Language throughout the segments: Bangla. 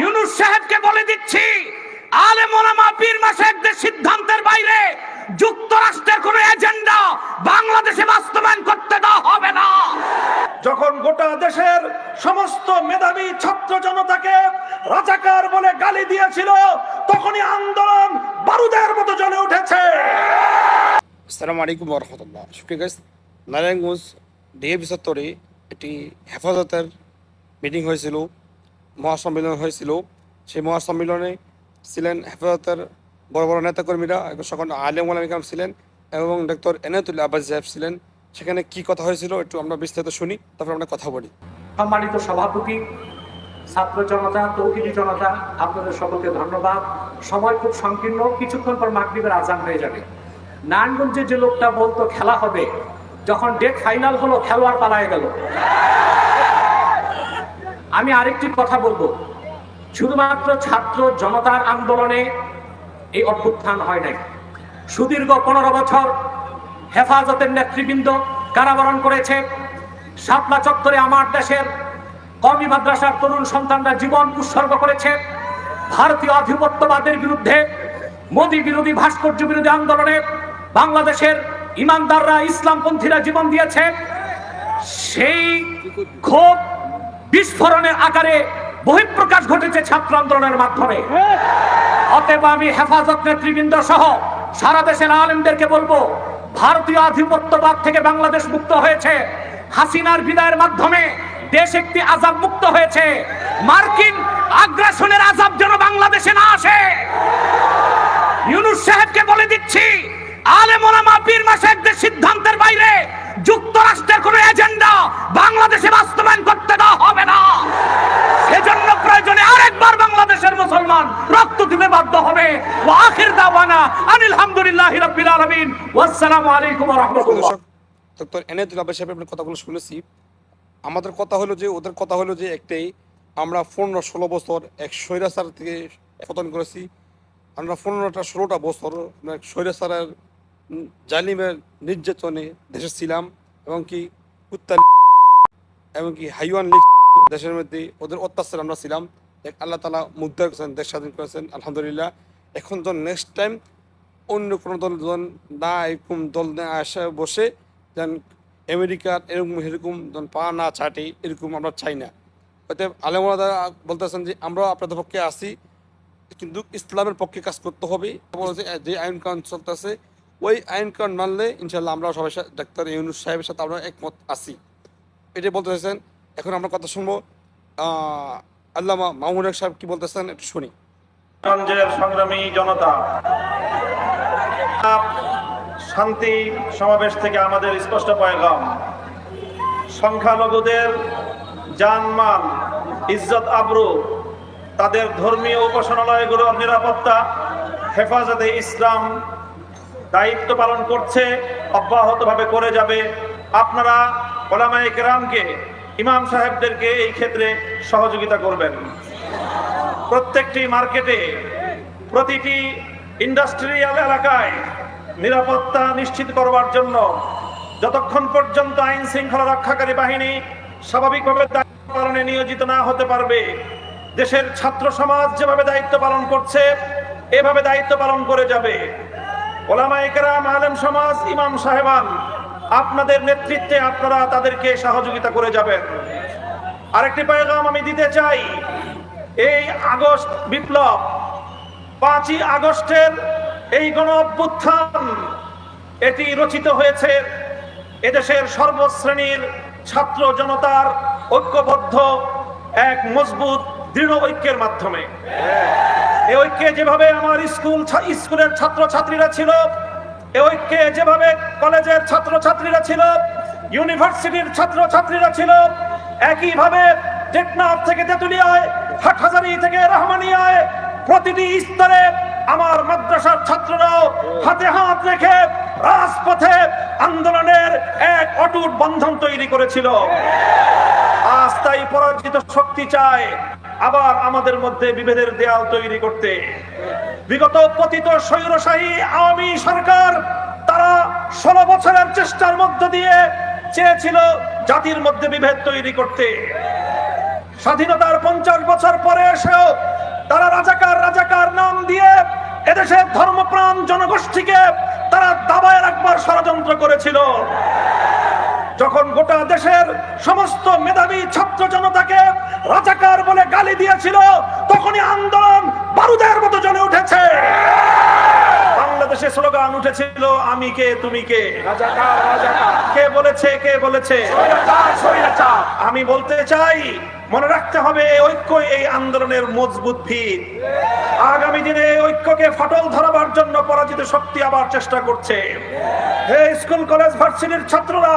ইউনুস সাহেবকে বলে দিচ্ছি আলে মোলামা পীর মাসায়েকদের সিদ্ধান্তের বাইরে যুক্তরাষ্ট্রের কোন এজেন্ডা বাংলাদেশে বাস্তবায়ন করতে দেওয়া হবে না। যখন গোটা দেশের সমস্ত মেধাবী ছাত্র জনতাকে রাজাকার বলে গালি দিয়েছিল তখনই আন্দোলন বারুদের মতো জ্বলে উঠেছে। আসসালামু আলাইকুম রহমতুল্লাহ। সুপ্রিয় গাইস নারায়ণগঞ্জ ডিএবি চত্বরে একটি হেফাজতের মিটিং হয়েছিল। মহাসম্মেলন হয়েছিল। সেই মহাসম্মেলনে ছিলেন হেফাজতের বড় বড় নেতাকর্মীরা, এবং সকল আলিম আলমিকাম ছিলেন, এবং ডক্টর এনায়তুল্লাহ আব্বাস সাহেব ছিলেন। সেখানে কি কথা হয়েছিল একটু আমরা বিস্তারিত শুনি, তারপর আমরা কথা বলি। সম্মানিত সভাপতি, ছাত্র জনতা, তৌহিদি জনতা, আপনাদের সকলকে ধন্যবাদ। সময় খুব সংকীর্ণ, কিছুক্ষণ পর মাগরিবের আজান হয়ে যাবে। নারায়ণগঞ্জে যে লোকটা বলতো খেলা হবে, যখন ডেট ফাইনাল হলো, খেলোয়াড় পালায় গেল। আমি আরেকটি কথা বলব। শুধুমাত্র ছাত্র জনতার আন্দোলনে এই অভ্যুত্থান হয় নাই। সুদীর্ঘ পনেরো বছর হেফাজতের নেতৃবৃন্দ কারাবরণ করেছে। শাপলা চত্বরে আমার দেশের কমি মাদ্রাসার তরুণ সন্তানরা জীবন উৎসর্গ করেছে। ভারতীয় আধিপত্যবাদের বিরুদ্ধে মোদী বিরোধী, ভাস্কর্য বিরোধী আন্দোলনে বাংলাদেশের ইমানদাররা ইসলামপন্থীরা জীবন দিয়েছে। সেই ক্ষোভ বিস্ফোরণের আকারে বহিঃপ্রকাশ ঘটেছে ছাত্র আন্দোলনের মাধ্যমে। অতএব আমি হেফাজত নেতৃবৃন্দ সহ সারা দেশের আলেমদেরকে বলব, ভারতীয় আধিপত্যবাদ থেকে বাংলাদেশ মুক্ত হয়েছে। হাসিনার বিদায়ের মাধ্যমে দেশ একটি আজাব মুক্ত হয়েছে। মার্কিন আগ্রাসনের আজাব যেন বাংলাদেশে না আসে। ইউনুস সাহেবকে বলে দিচ্ছি আলে মোলামা মাসে একদের সিদ্ধান্তের বাইরে যুক্তরাষ্ট্রের কোন এজেন্ডা বাংলাদেশে বাস্তবায়ন করতে দেওয়া হবে না। সেজন্য প্রয়োজনে আরেকবার বাংলাদেশের মুসলমান রক্ত দিতে বাধ্য হবে। আখির দাওয়ানা আনিল হামদুলিল্লাহি রাব্বিল আলামিন। ওয়াসসালামু আলাইকুম ডক্টর সাহেবের কথাগুলো শুনেছি। আমাদের কথা হলো যে, ওদের কথা হলো যে একটাই, আমরা পনেরো ষোলো বছর এক স্বৈরাচার থেকে পতন করেছি। আমরা পনেরোটা ষোলোটা বছর আমরা এক স্বৈরাচারের জালিমের নির্যাতনে দেশে ছিলাম এবং কি উত্তাল এবং কি হাইওয়ান লীগ দেশের মধ্যে ওদের অত্যাচার আমরা ছিলাম। এক আল্লাহ তালা মুদ্রা করেছেন, দেশ স্বাধীন করেছেন, আলহামদুলিল্লাহ। এখন যখন নেক্সট টাইম অন্য কোনো দল যখন না এরকম দল না আসে বসে যেন আমেরিকার এরকম এরকম যেন পা না ছাটে, এরকম আমরা চাই না। অতএব আলেমরা বলতেছেন যে আমরাও আপনাদের পক্ষে আসি কিন্তু ইসলামের পক্ষে কাজ করতে হবে। যে আইন কানুন চলতেছে ওই আইন মানলে ইনশাল্লাহ আমরা সবাই ডাক্তার ইউনুস সাহেবের সাথে আমরা একমত আছি। এটাই বলতে চাইছেন এখন আমরা কথা শুনব আল্লামা মামুন সাহেব কি বলতেছেন একটু শুনি। সংগ্রামী জনতা শান্তি সমাবেশ থেকে আমাদের স্পষ্ট পয়গাম। সংখ্যালঘুদের জানমাল, ইজ্জত আবরু, তাদের ধর্মীয় উপাসনালয়গুলোর নিরাপত্তা, হেফাজতে ইসলাম দায়িত্ব পালন করছে, অব্যাহতভাবে করে যাবে। আপনারা ওলামায়ে কেরামকে, ইমাম সাহেবদেরকে এই ক্ষেত্রে সহযোগিতা করবেন। প্রত্যেকটি মার্কেটে, প্রতিটি ইন্ডাস্ট্রিয়াল এলাকায় নিরাপত্তা নিশ্চিত করবার জন্য যতক্ষণ পর্যন্ত আইন শৃঙ্খলা রক্ষাকারী বাহিনী স্বাভাবিকভাবে দায়িত্ব পালনে নিয়োজিত না হতে পারবে, দেশের ছাত্র সমাজ যেভাবে দায়িত্ব পালন করছে, এভাবে দায়িত্ব পালন করে যাবে। ওলামা একরাম সমাজ, ইমাম সাহেবান, আপনাদের নেতৃত্বে আপনারা তাদেরকে সহযোগিতা করে যাবেন। আরেকটি পয়গাম আমি দিতে চাই, এই আগস্ট বিপ্লব, পাঁচই আগস্টের এই গণ অভ্যুত্থান এটি রচিত হয়েছে এদেশের সর্বশ্রেণীর ছাত্র জনতার ঐক্যবদ্ধ, এক মজবুত, দৃঢ় ঐক্যের মাধ্যমে। এই ঐক্যে যেভাবে আমার স্কুল স্কুলের ছাত্র ছাত্রীরা ছিল এই ঐক্যে যেভাবে কলেজের ছাত্র ছাত্রীরা ছিল, ইউনিভার্সিটির ছাত্র ছাত্রীরা ছিল, একইভাবে টেকনাফ থেকে তেতুলিয়ায়, হাটহাজারি থেকে রহমানিয়ায় প্রতিটি স্তরে আমার মাদ্রাসার ছাত্ররাও হাতে হাত রেখে রাজপথে আন্দোলনের এক অটুট বন্ধন তৈরি করেছিল। তাই পরাজিত শক্তি চায় আবার আমাদের মধ্যে বিভেদের দেয়াল তৈরি করতে। বিগত পতিত স্বৈরশাহী আওয়ামী সরকার তারা ষোলো বছরের চেষ্টার মধ্য দিয়ে চেয়েছিল জাতির মধ্যে বিভেদ তৈরি করতে। স্বাধীনতার পঞ্চাশ বছর পরে এসেও তারা রাজাকার রাজাকার নাম দিয়ে এদেশের ধর্মপ্রাণ জনগোষ্ঠীকে তারা দাবায় রাখবার ষড়যন্ত্র করেছিল। যখন গোটা দেশের সমস্ত মেধাবী ছাত্র জনতাকে রাজাকার বলে গালি দিয়েছিল তখনই আন্দোলন বারুদের মতো জ্বলে উঠেছে। বাংলাদেশে স্লোগান উঠেছিল আমি কে তুমি কে? রাজাকার রাজাকার। কে বলেছে কে বলেছে? স্বৈরাচার স্বৈরাচার। আমি বলতে চাই মনে রাখতে হবে ঐক্য এই আন্দোলনের মজবুত ভিত। আগামী দিনে ঐক্যকে ফাটল ধরাবার জন্য পরাজিত শক্তি আবার চেষ্টা করছে। হে স্কুল কলেজ ভার্সিটির ছাত্ররা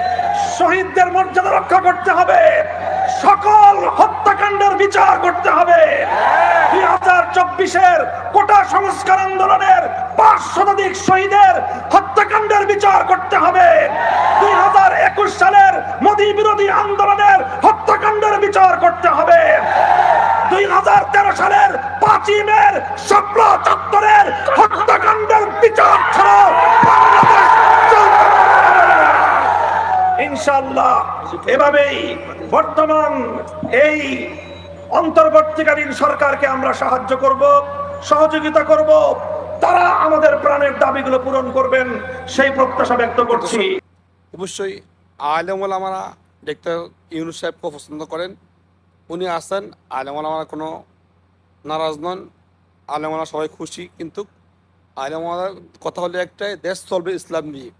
শহীদদের মর্যাদা রক্ষা করতে হবে। সকল হত্যাকাণ্ডের বিচার করতে হবে। দুই হাজার চব্বিশের কোটা সংস্কার আন্দোলনের পাঁচ শতাধিক শহীদের হত্যাকাণ্ডের বিচার করতে হবে। দুই হাজার একুশ সালের মোদী বিরোধী আন্দোলনের হত্যাকাণ্ডের বিচার করতে হবে। দুই হাজার তেরো সালের পাঁচই মের স্বপ্ন চত্বরের হত্যাকাণ্ডের বিচার ছাড়া। ইনশাল্লাহ এভাবেই বর্তমান এই অন্তর্বর্তীকালীন সরকারকে আমরা সাহায্য করব, সহযোগিতা করব। তারা আমাদের প্রাণের দাবিগুলো পূরণ করবেন, সেই প্রত্যাশা ব্যক্ত করছি। অবশ্যই আলেমল আমরা ডাক্তার ইউনুস সাহেবকে পছন্দ করেন। উনি আসেন আলেমল আমার কোনো নারাজ নন। আলেমলা সবাই খুশি, কিন্তু আলেমলার কথা হলো একটাই, দেশ চলবে ইসলাম নিয়ে।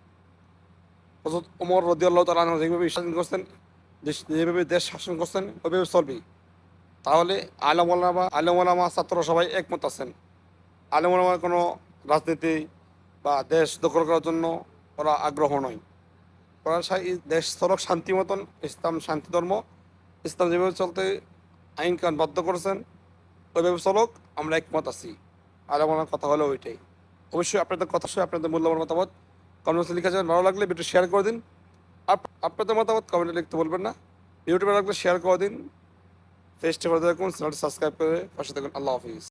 হজরত ওমর রদিয়াল্লাহ তালা যেভাবে শাসন করছেন যেভাবে দেশ শাসন করছেন, ওইভাবে চলবে। তাহলে আলমলামা আলমলামা ছাত্ররা সবাই একমত আছেন। আলমলামার কোনো রাজনীতি বা দেশ দখল করার জন্য ওরা আগ্রহ নয়। ওরা দেশ চলক শান্তি মতন, ইসলাম শান্তি ধর্ম, ইসলাম যেভাবে চলতে আইন কান বাধ্য করেছেন, ওইভাবে চলক, আমরা একমত আছি। আলমলার কথা হলো ওইটাই। অবশ্যই আপনাদের কথা শুনে আপনাদের মূল্যবান মতামত কমেন্টে লিখে যাবেন। ভালো লাগলে ভিডিও শেয়ার করে দিন। আপ- আপনাদের মতামত কমেন্টে লিখতে বলবেন না। ইউটিউবে লাগলে শেয়ার করে দিন। ফেসটি ভালো থাকুন চ্যানেলটি সাবস্ক্রাইব করে পাশে থাকুন। আল্লাহ হাফিজ।